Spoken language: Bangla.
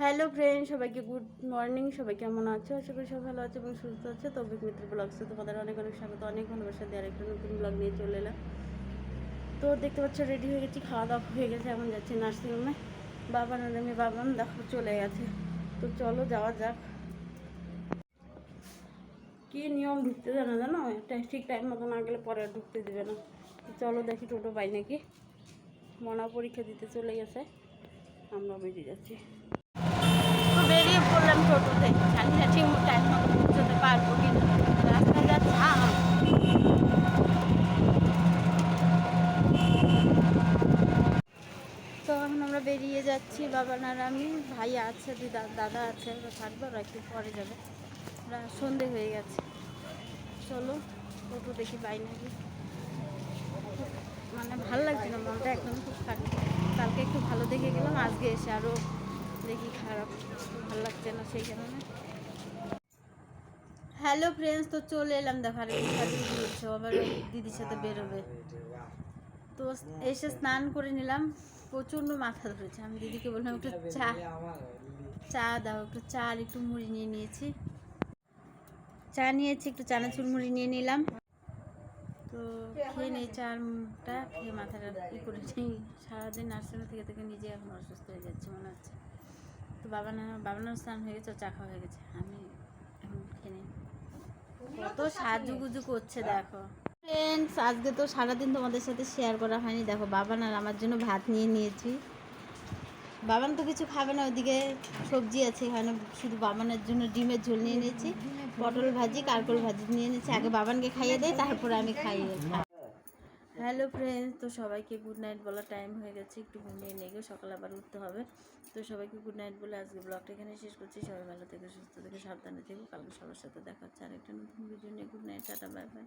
হ্যালো ফ্রেন্ড সবাইকে গুড মর্নিং সবাই কেমন আছো? আশা করি সব ভালো আছে এবং সুস্থ আছে। তো অভিক মিত্র ব্লগসে তোমাদের অনেক অনেক স্বাগত, অনেক ভালোবাসা দিয়ে আরেকটা নতুন ব্লগ নিয়ে চলে এলাম। তো দেখতে পাচ্ছ রেডি হয়ে গেছি, খাওয়া দাওয়া হয়ে গেছে, এখন যাচ্ছি নার্সিংহোমে বাবার আর আমি বাবান দেখো চলে গেছে। তো চলো যাওয়া যাক। কি নিয়ম ঢুকতে জানা জানো? একটা ঠিক টাইম মতো না গেলে পরে ঢুকতে দেবে না। চলো দেখি টোটো পাই নাকি। মনা পরীক্ষা দিতে চলে গেছে। আমরা বেরিয়ে যাচ্ছি। টোটোতে। জানি না ঠিক মতো পৌঁছতে পারব কিন্তু রাস্তায় যা তো এখন আমরা বেরিয়ে যাচ্ছি বাবা আর আমি। ভাই আছে দিদা দাদা আছে ওরা থাকবে, ওরা একটু পরে যাবে। ওরা সন্ধে হয়ে গেছে। চলো, টোটো দেখি পাই নাকি মানে ভালো লাগছিল, মনটা একদম খুব খারাপ। কালকে একটু ভালো দেখে গেলাম, আজকে এসে আরও দেখি খারাপ, ভালো লাগছে না সেই কারণে। হ্যালো ফ্রেন্ডস তো চলে এলাম দেখার উঠছে আবার দিদির সাথে বেরোবে। তো এসে স্নান করে নিলাম, প্রচণ্ড মাথা ধরেছে। আমি দিদিকে বললাম, একটু চা চা দাও, একটু চা আর একটু মুড়ি নিয়ে নিয়েছি। চা নিয়েছি, একটু চানাচুর মুড়ি নিয়ে নিলাম। তো খেয়ে নেই চাটা, খেয়ে মাথাটা ই করে নেই সারাদিন নার্সিংহোম থেকে থেকে নিজে এখন অসুস্থ হয়ে যাচ্ছে, মনে হচ্ছে। তো বাবা না স্নান হয়ে গেছে চা খাওয়া হয়ে গেছে। আমি এখন খেয়ে কত সাজুগুজু করছে, দেখো। ফ্রেন্ডস আজকে তো সারাদিন তোমাদের সাথে শেয়ার করা হয়নি। দেখো, বাবান আর আমার জন্য ভাত নিয়ে নিয়েছি। বাবান তো কিছু খাবে না ওদিকে সবজি আছে, এখানে শুধু বাবানের জন্য ডিমের ঝোল নিয়ে নিয়েছি। পটল ভাজি কারকল ভাজি নিয়ে নিয়েছি। আগে বাবানকে খাইয়ে দেয় তারপরে আমি খাইয়ে খাই হ্যালো ফ্রেন্ডস তো সবাইকে গুড নাইট বলার টাইম হয়ে গেছে, একটু ঘুমিয়ে নিয়ে গিয়ে সকালে আবার উঠতে হবে। তো সবাইকে গুড নাইট বলে আজকে ব্লগটা এখানে শেষ করছি। সবাই ভালো থেকে, সুস্থ থেকে, সাবধানে থেকো। কালকে সবার সাথে দেখা হচ্ছে আরেকটা নতুন ভিডিও নিয়ে। Good night tata bye bye